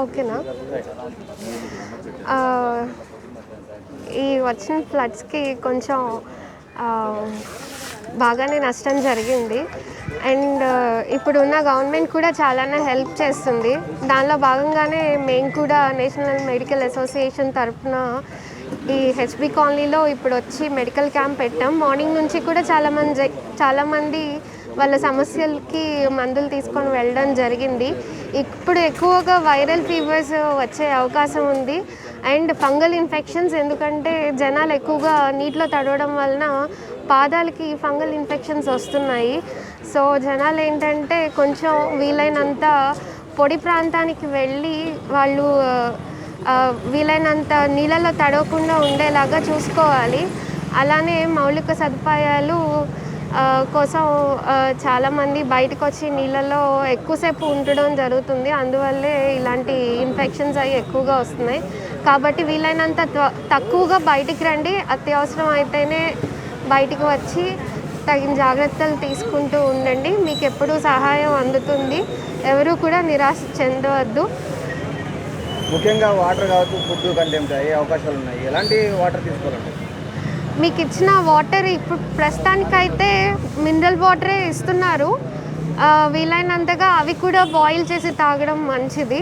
ఓకేనా? ఈ వచ్చిన ఫ్లడ్స్కి కొంచెం బాగానే నష్టం జరిగింది. అండ్ ఇప్పుడున్న గవర్నమెంట్ కూడా చాలానే హెల్ప్ చేస్తుంది. దానిలో భాగంగానే మేము కూడా నేషనల్ మెడికల్ అసోసియేషన్ తరఫున ఈ హెచ్బి కాలనీలో ఇప్పుడు వచ్చి మెడికల్ క్యాంప్ పెట్టాం. మార్నింగ్ నుంచి కూడా చాలామంది చాలామంది వాళ్ళ సమస్యలకి మందులు తీసుకొని వెళ్ళడం జరిగింది. ఇప్పుడు ఎక్కువగా వైరల్ ఫీవర్స్ వచ్చే అవకాశం ఉంది. అండ్ ఫంగల్ ఇన్ఫెక్షన్స్ ఎందుకంటే జనాలు ఎక్కువగా నీటిలో తడవడం వలన పాదాలకి ఫంగల్ ఇన్ఫెక్షన్స్ వస్తున్నాయి. సో జనాలు ఏంటంటే కొంచెం వీలైనంత పొడి ప్రాంతానికి వెళ్ళి వాళ్ళు వీలైనంత నీళ్ళలో తడవకుండా ఉండేలాగా చూసుకోవాలి. అలానే మౌలిక సదుపాయాలు కోసం చాలామంది బయటకు వచ్చి నీళ్ళలో ఎక్కువసేపు ఉండడం జరుగుతుంది. అందువల్లే ఇలాంటి ఇన్ఫెక్షన్స్ అవి ఎక్కువగా వస్తున్నాయి. కాబట్టి వీలైనంత త్వ- తక్కువగా బయటికి రండి. అత్యవసరం అయితేనే బయటికి వచ్చి తగిన జాగ్రత్తలు తీసుకుంటూ ఉండండి. మీకు ఎప్పుడూ సహాయం అందుతుంది. ఎవరు కూడా నిరాశ చెందవద్దు. ముఖ్యంగా వాటర్ కావచ్చు ఫుడ్ కంటెంట్ అయ్యే అవకాశాలు ఉన్నాయి. ఎలాంటి వాటర్ తీసుకోవాలండి? మీకు ఇచ్చిన వాటర్ ఇప్పుడు ప్రస్తుతానికైతే మినరల్ వాటరే ఇస్తున్నారు. వీలైనంతగా అవి కూడా బాయిల్ చేసి తాగడం మంచిది.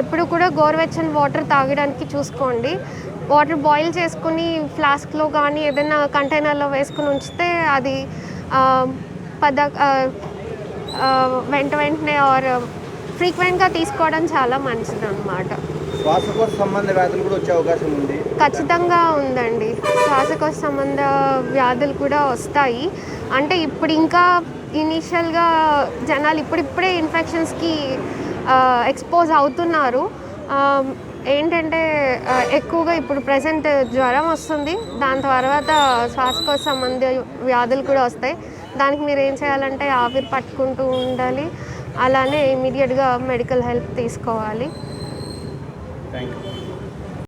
ఎప్పుడు కూడా గోరువెచ్చని వాటర్ తాగడానికి చూసుకోండి. వాటర్ బాయిల్ చేసుకుని ఫ్లాస్క్లో కానీ ఏదైనా కంటైనర్లో వేసుకుని ఉంచితే అది పద వెంట వెంటనే ఆర్ ఫ్రీక్వెంట్గా తీసుకోవడం చాలా మంచిది అనమాట శ్వాసకోశ సంబంధ వ్యాధులు కూడా వచ్చే అవకాశం ఉంది. ఖచ్చితంగా ఉందండి. శ్వాసకోశ సంబంధ వ్యాధులు కూడా వస్తాయి. అంటే ఇప్పుడు ఇంకా ఇనీషియల్గా జనాలు ఇప్పుడిప్పుడే ఇన్ఫెక్షన్స్కి ఎక్స్పోజ్ అవుతున్నారు. ఏంటంటే ఎక్కువగా ఇప్పుడు ప్రజెంట్ జ్వరం వస్తుంది. దాని తర్వాత శ్వాసకోశ సంబంధ వ్యాధులు కూడా వస్తాయి. దానికి మీరు ఏం చేయాలంటే ఆవిరి పట్టుకుంటూ ఉండాలి. అలానే ఇమీడియట్గా మెడికల్ హెల్ప్ తీసుకోవాలి. Thank you